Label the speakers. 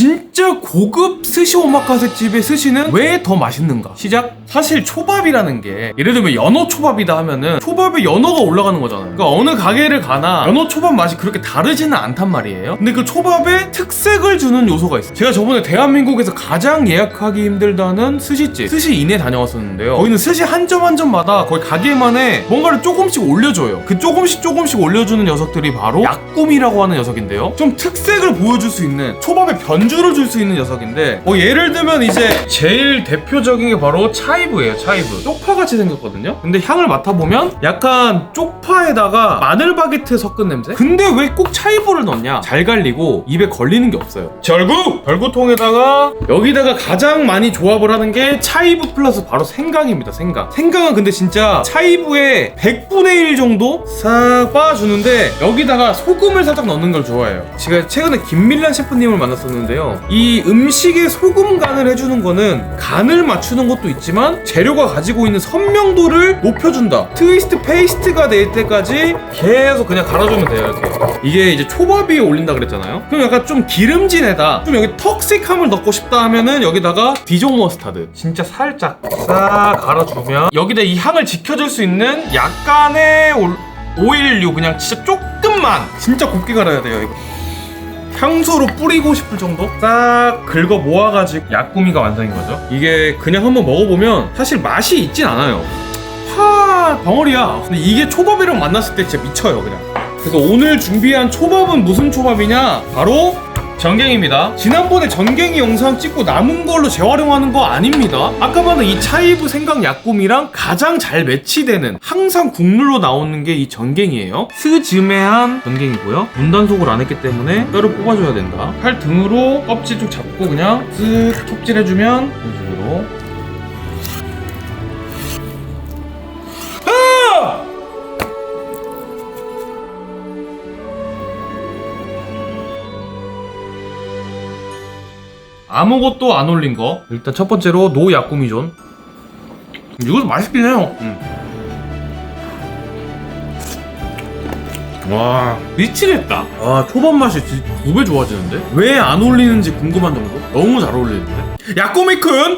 Speaker 1: 진짜 고급 스시 오마카세 집의 스시는 왜 더 맛있는가? 시작. 사실 초밥이라는 게 예를 들면 연어 초밥이다 하면은 초밥에 연어가 올라가는 거잖아요. 그러니까 어느 가게를 가나 연어 초밥 맛이 그렇게 다르지는 않단 말이에요. 근데 그 초밥에 특색을 주는 요소가 있어요. 제가 저번에 대한민국에서 가장 예약하기 힘들다는 스시집 스시인에 다녀왔었는데요. 거기는 스시 한 점 한 점마다 거의 가게만에 뭔가를 조금씩 올려줘요. 그 조금씩 조금씩 올려주는 녀석들이 바로 약꿈이라고 하는 녀석인데요. 좀 특색을 보여줄 수 있는 초밥에 변주를 줄 수 있는 녀석인데 뭐 예를 들면 이제 제일 대표적인 게 바로 차이브예요. 차이브. 쪽파같이 생겼거든요. 근데 향을 맡아보면 약간 쪽파에다가 마늘 바게트 섞은 냄새? 근데 왜 꼭 차이브를 넣냐? 잘 갈리고 입에 걸리는 게 없어요. 절구! 절구통에다가 여기다가 가장 많이 조합을 하는 게 차이브 플러스 바로 생강입니다. 생강. 생강은 근데 진짜 차이브의 100분의 1 정도 싹 빻아주는데 여기다가 소금을 살짝 넣는 걸 좋아해요. 제가 최근에 김밀란 셰프님을 만났었는데요. 이 음식에 소금 간을 해주는 거는 간을 맞추는 것도 있지만 재료가 가지고 있는 선명도를 높여준다. 트위스트 페이스트가 될 때까지 계속 그냥 갈아주면 돼요. 이렇게. 이게 이제 초밥 위에 올린다 그랬잖아요. 그럼 약간 좀 기름진 애다. 좀 여기 턱식함을 넣고 싶다 하면은 여기다가 디jon 머스타드 진짜 살짝 싹 갈아주면 여기다 이 향을 지켜줄 수 있는 약간의 올- 오일류 그냥 진짜 조금만 진짜 곱게 갈아야 돼요 이거. 향수로 뿌리고 싶을 정도? 싹 긁어 모아가지고 약구미가 완성인 거죠. 이게 그냥 한번 먹어보면 사실 맛이 있진 않아요. 파 덩어리야. 근데 이게 초밥이랑 만났을 때 진짜 미쳐요, 그냥. 그래서 오늘 준비한 초밥은 무슨 초밥이냐? 바로 전갱입니다. 지난번에 전갱이 영상 찍고 남은 걸로 재활용하는 거 아닙니다. 아까 말한 이 차이브 생강 약꿈이랑 가장 잘 매치되는 항상 국물로 나오는 게 이 전갱이에요. 스즈메한 전갱이고요. 문단속을 안 했기 때문에 뼈를 뽑아줘야 된다. 팔 등으로 껍질 좀 잡고 그냥 쓱 톱질해주면 이런 식으로 아무것도 안 올린 거. 일단 첫 번째로 노 야꾸미존. 이것도 맛있긴 해요. 음. 와 미치겠다. 아 초밥 맛이 두 배 좋아지는데? 왜 안 올리는지 궁금한 정도? 너무 잘 어울리는데? 야꾸미큰